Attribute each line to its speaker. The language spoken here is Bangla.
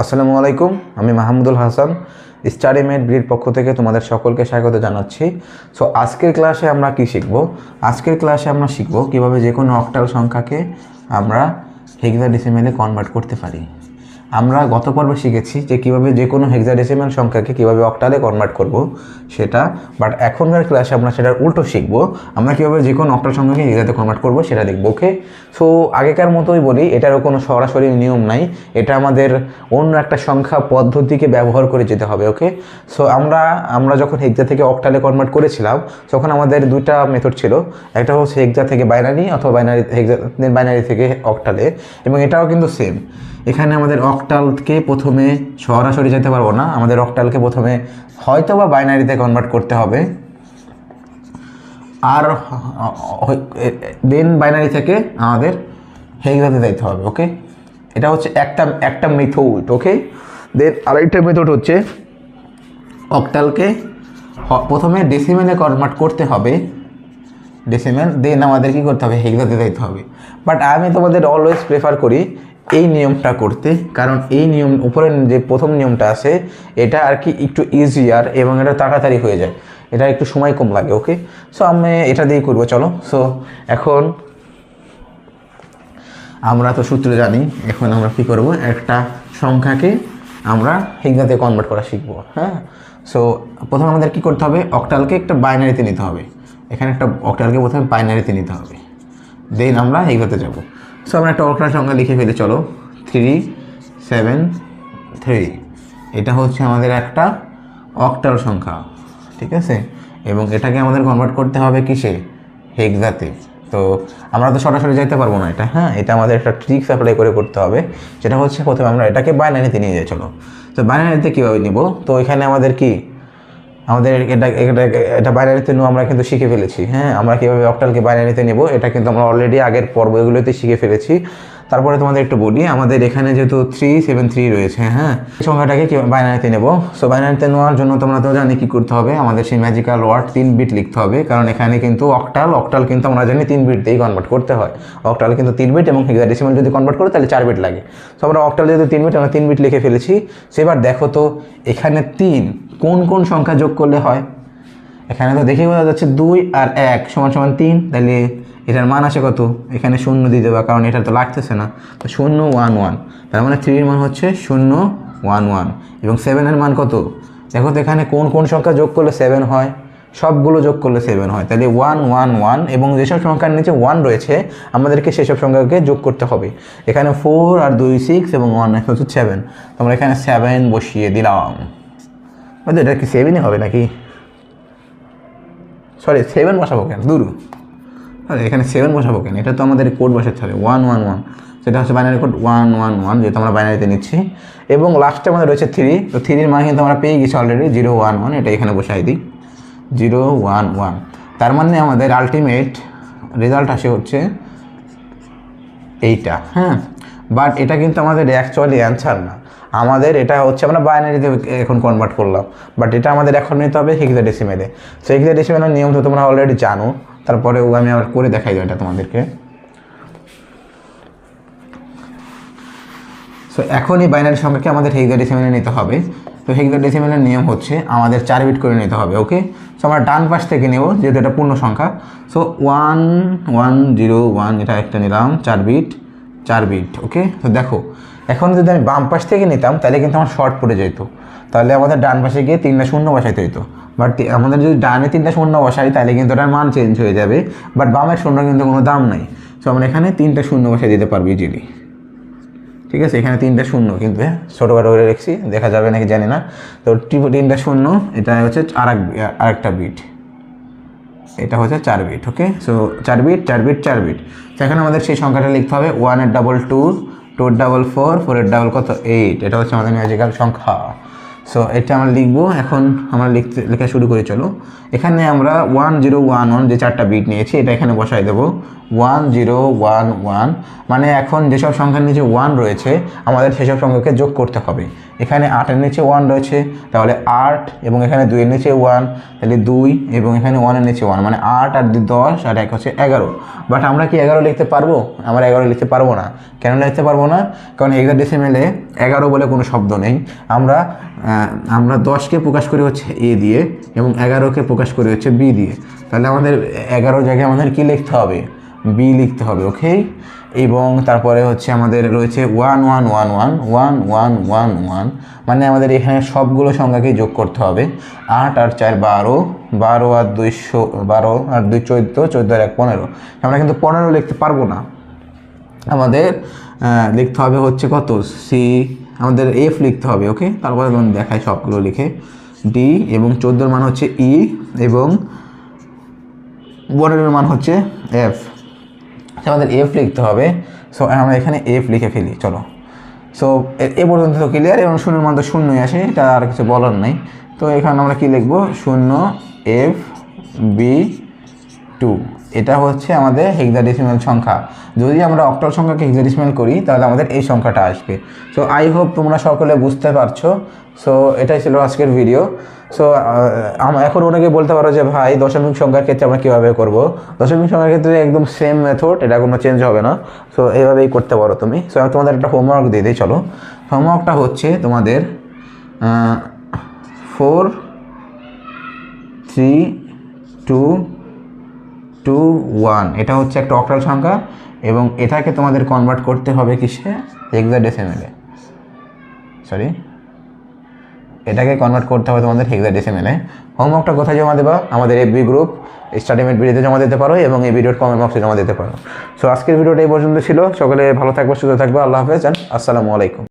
Speaker 1: আসসালামু আলাইকুম, আমি মাহমুদুল হাসান, স্টাডি মেড ব্রির পক্ষ থেকে তোমাদের সকলকে স্বাগত জানাচ্ছি। সো আজকের ক্লাসে আমরা কি শিখব? আজকের ক্লাসে আমরা শিখব কীভাবে যে কোনো অক্টাল সংখ্যাকে আমরা হেক্সা ডিসেমেলে কনভার্ট করতে পারি। আমরা গত পর্বে শিখেছি যে কীভাবে যে কোনো হেক্সাডেসিমেল সংখ্যাকে কীভাবে অক্টালে কনভার্ট করব সেটা বাট এখনকার ক্লাসে আমরা সেটার উল্টো শিখব। আমরা কীভাবে যে কোনো অক্টাল সংখ্যাকে হেক্সাতে কনভার্ট করব সেটা দেখব ওকে সো আগেকার মতোই বলি, এটারও কোনো সরাসরি নিয়ম নাই। এটা আমাদের অন্য একটা সংখ্যা পদ্ধতিকে ব্যবহার করে যেতে হবে ওকে সো আমরা আমরা যখন হেক্সা থেকে অক্টালে কনভার্ট করেছিলাম, তখন আমাদের দুইটা মেথড ছিল। একটা হচ্ছে হেক্সা থেকে বাইনারি অথবা বাইনারি হেক্সা বাইনারি থেকে অক্টালে এবং এটাও কিন্তু সেম এখানে আমাদের অকটালকে প্রথমে সরাসরি যেতে পারব না। আমাদের অকটালকে প্রথমে হয়তো বা বাইনারিতে কনভার্ট করতে হবে। আর দেন বাইনারি থেকে আমাদের হেক্সাতে যাইতে হবে ওকে এটা হচ্ছে একটা একটা মেথড ওকে দেন আরেকটা মেথড হচ্ছে অকটালকে প্রথমে ডেসিমেলে কনভার্ট করতে হবে। ডেসিমেল দেন আমাদের কী করতে হবে? হেক্সাতে যাইতে হবে। বাট আমি তোমাদের অলওয়েজ প্রেফার করি এই নিয়মটা করতে, কারণ এই নিয়ম, উপরের যে প্রথম নিয়মটা আছে, এটা আর কি একটু ইজিয়ার এবং এটা তাড়াতাড়ি হয়ে যায়। এটা একটু সময় কম লাগে ওকে সো আমি এটা দিয়েই করব, চলো। সো এখন আমরা তো সূত্র জানি, এখন আমরা কী করব? একটা সংখ্যাকে আমরা হিংসাতে কনভার্ট করা শিখব হ্যাঁ? সো প্রথমে আমাদের কী করতে হবে? অক্টালকে একটা বাইনারিতে নিতে হবে। এখানে একটা অক্টালকে প্রথমে বাইনারিতে নিতে হবে। দেন আমরা হিংসাতে যাব। সো আমরা একটা অক্টাল সংখ্যা লিখে ফেলে, চলো। থ্রি সেভেন থ্রি এটা হচ্ছে আমাদের একটা অক্টাল সংখ্যা, ঠিক আছে? এবং এটাকে আমাদের কনভার্ট করতে হবে কিসে? হেক্সাতে তো, আমরা তো সরাসরি যাইতে পারব না এটা হ্যাঁ? এটা আমাদের একটা ট্রিক্স অ্যাপ্লাই করে করতে হবে। যেটা হচ্ছে প্রথমে আমরা এটাকে বাইনারিতে নিয়ে যাই, চলো। তো বাইনারিতে কীভাবে নিব? তো এখানে আমাদের কি? আমাদের এটা এটা এটা বাইনারিতে নিয়ে আমরা কিন্তু শিখে ফেলেছি। হ্যাঁ আমরা কীভাবে অক্টালকে বাইনারিতে নেব, এটা কিন্তু আমরা অলরেডি আগের পর্বগুলোতে শিখে ফেলেছি। তারপরে তোমাদের একটু বলি, আমাদের এখানে যেহেতু থ্রি সেভেন থ্রি রয়েছে হ্যাঁ? সংখ্যাটাকে বাইনারিতে নেব? সো বাইনারিতে নেওয়ার জন্য তোমরা তো জানি কী করতে হবে, আমাদের সেই ম্যাজিক্যাল ওয়ার্ড তিন বিট লিখতে হবে, কারণ এখানে কিন্তু অক্টাল অক্টাল কিন্তু আমরা জানি তিন বিট দিয়েই কনভার্ট করতে হয়। অক্টাল কিন্তু তিন বিট এবং হেক্সাডেসিমাল যদি কনভার্ট করে, তাহলে চার বিট লাগে। সো আমরা অক্টাল যেহেতু তিন বিট আমরা তিন বিট লিখে ফেলেছি। সেবার দেখো তো, এখানে তিন, কোন কোন সংখ্যা যোগ করলে হয়? এখানে তো দেখে বোঝা যাচ্ছে দুই আর এক সমান সমান তিন, তাহলে এটার মান আসে কত? এখানে শূন্য দিয়ে দেবা, কারণ এটা তো লাগতেছে না। তো শূন্য, ওয়ান ওয়ান। তার মানে থ্রির মান হচ্ছে শূন্য, ওয়ান ওয়ান। এবং সেভেনের মান কত? দেখো তো এখানে কোন কোন সংখ্যা যোগ করলে সেভেন হয়? সবগুলো যোগ করলে সেভেন হয়। তাহলে ওয়ান ওয়ান ওয়ান এবং যেসব সংখ্যার নিচে ওয়ান রয়েছে, আমাদেরকে সেসব সংখ্যাকে যোগ করতে হবে। এখানে ফোর আর দুই সিক্স এবং ওয়ান হচ্ছে সেভেন তোমরা এখানে সেভেন বসিয়ে দিলাম। এটা কি সেভেনই হবে নাকি? সরি সেভেন বসাবো কেন? দূর। এখানে সেভেন বসাবো কেন? এটা তো আমাদের কোড বসাতে হবে ওয়ান ওয়ান ওয়ান সেটা হচ্ছে binary code one one one যেহেতু আমরা বাইনারিতে নিচ্ছি। এবং লাস্টে আমাদের রয়েছে থ্রি তো থ্রির মান কিন্তু আমরা পেয়ে গেছি অলরেডি জিরো ওয়ান ওয়ান এটা এখানে বসাই দিই। জিরো ওয়ান ওয়ান তার মানে আমাদের আলটিমেট রেজাল্ট আসে হচ্ছে এইটা হ্যাঁ? বাট এটা কিন্তু আমাদের অ্যাকচুয়ালি অ্যান্সার না। আমাদের এটা হচ্ছে আমরা বাইনারিতে এখন কনভার্ট করলাম। বাট এটা আমাদের এখন নিতে হবে হেক্সা ডেসিমেলে সো হেক্সা ডেসিমেলের নিয়ম তো তোমরা অলরেডি জানো। তারপরে ও আমি আবার করে দেখাই দেবো এটা তোমাদেরকে। সো এখন এই বাইনারি সংখ্যাকে আমাদের হেক্সা ডেসিমেলে নিতে হবে। তো হেক্সা ডেসিমেলের নিয়ম হচ্ছে আমাদের চার বিট করে নিতে হবে ওকে সো আমরা ডান পাশ থেকে নেব, যেহেতু এটা পূর্ণ সংখ্যা। So one one zero one এটা একটা নিলাম, চার বিট চার বিট ওকে তো দেখো এখন যদি আমি বাম পাশ থেকে নিতাম, তাহলে কিন্তু আমার শর্ট পড়ে যেত তাহলে আমাদের ডান পাশে গিয়ে তিনটা শূন্য বসাইতে হতো বাট আমাদের যদি ডানে তিনটা শূন্য বসাই, তাহলে কিন্তু ওটার মান চেঞ্জ হয়ে যাবে। বাট বামের শূন্য কিন্তু কোনো দাম নাই। সো আমরা এখানে তিনটা শূন্য বসাই দিতে পারব ইজিলি ঠিক আছে? এখানে তিনটা শূন্য কিন্তু হ্যাঁ? ছোটোখাটো করে রেখেছি, দেখা যাবে নাকি জানি না। তো তিনটা শূন্য, এটা হচ্ছে আর আরেকটা বিট এটা হচ্ছে চার বিট ওকে সো চার বিট চার বিট চার বিট সেখানে আমাদের সেই সংখ্যাটা লিখতে হবে ওয়ানের ডাবল টু টুর ডাবল ফোর, ফোরের ডাবল কত? এইট। এটা হচ্ছে আমাদের ম্যাজিক্যাল সংখ্যা। সো এটা আমরা লিখব। এখন আমরা লিখতে লেখা শুরু করে চলো। এখানে আমরা ওয়ান জিরো ওয়ান ওয়ান যে চারটা বিট নিয়েছি, এটা এখানে বসাই দেবো। One zero one one. মানে এখন যেসব সংখ্যার নিচে ওয়ান রয়েছে, আমাদের সেসব সংখ্যাকে যোগ করতে হবে। এখানে আটের নিচে ওয়ান রয়েছে, তাহলে আট এবং এখানে দুইয়ের নিচে ওয়ান তাহলে দুই এবং এখানে ওয়ানের নিচে ওয়ান মানে আট আর দশ আর এক হচ্ছে এগারো। বাট আমরা কি এগারো লিখতে পারব? আমরা এগারো লিখতে পারব না। কেন লিখতে পারব না? কারণ এক্সাডেসিমেলে এগারো বলে কোনো শব্দ নেই। আমরা আমরা দশকে প্রকাশ করি হচ্ছে এ দিয়ে এবং এগারোকে প্রকাশ করি হচ্ছে বি দিয়ে। তাহলে আমাদের এগারো জায়গায় আমাদের কি লিখতে হবে? বি লিখতে হবে ওকে এবং তারপরে হচ্ছে আমাদের রয়েছে one one one one one one one one মানে আমাদের এখানে সবগুলো সংখ্যাকেই যোগ করতে হবে। আট আর চার বারো বারো আর দুইশো বারো আর দুই চোদ্দ চোদ্দ আর এক পনেরো। আমরা কিন্তু পনেরো লিখতে পারব না। আমাদের লিখতে হবে হচ্ছে কত? সি আমাদের এফ লিখতে হবে ওকে তারপরে দেখাই সবগুলো লিখে। ডি এবং চোদ্দোর মান হচ্ছে ই এবং পনেরোর মান হচ্ছে এফ আমাদের এফ লিখতে হবে। সো আমরা এখানে এফ লিখে ফেলি, চলো। সো এ পর্যন্ত তো ক্লিয়ার এবং শূন্যের মধ্যে শূন্যই আসে, এটা আর কিছু বলার নেই। তো এখানে আমরা কি লিখব? শূন্য এফ বি টু এটা হচ্ছে আমাদের হেক্সাডেসিমাল সংখ্যা। যদি আমরা অক্টাল সংখ্যাকে হেক্সাডেসিমাল করি, তাহলে আমাদের এই সংখ্যাটা আসবে। সো আই হোপ তোমরা সকলে বুঝতে পারছ। সো এটাই ছিল আজকের ভিডিও সো এখন অনেকে বলতে পারো যে, ভাই, দশমিক সংখ্যার ক্ষেত্রে আমরা কীভাবে করব? দশমিক সংখ্যার ক্ষেত্রে একদম সেম মেথড এটা কোনো চেঞ্জ হবে না। সো এইভাবেই করতে পারো তুমি। সো আমি তোমাদের একটা হোমওয়ার্ক দিয়ে দিই, চলো। হোমওয়ার্কটা হচ্ছে তোমাদের four three two two one. এটা হচ্ছে একটা অক্টাল সংখ্যা এবং এটাকে তোমাদের কনভার্ট করতে হবে কিসে? হেক্সাডেসিমেলে সরি এটাকে কনভার্ট করতে হবে তোমাদের হেক্সাডেসিমেলে হোমওয়ার্কটা কোথায় জমা দেবা? আমাদের এফবি গ্রুপ স্টাডিমেন্ট ভিডিওতে জমা দিতে পারো এবং এই ভিডিওর কমেন্ট বক্সে জমা দিতে পারো। সো আজকের ভিডিওটা এই পর্যন্ত ছিল। সকলে ভালো থাকবে, সুস্থ থাকবে। আল্লাহ হাফেজ অ্যান্ড আসসালামু আলাইকুম।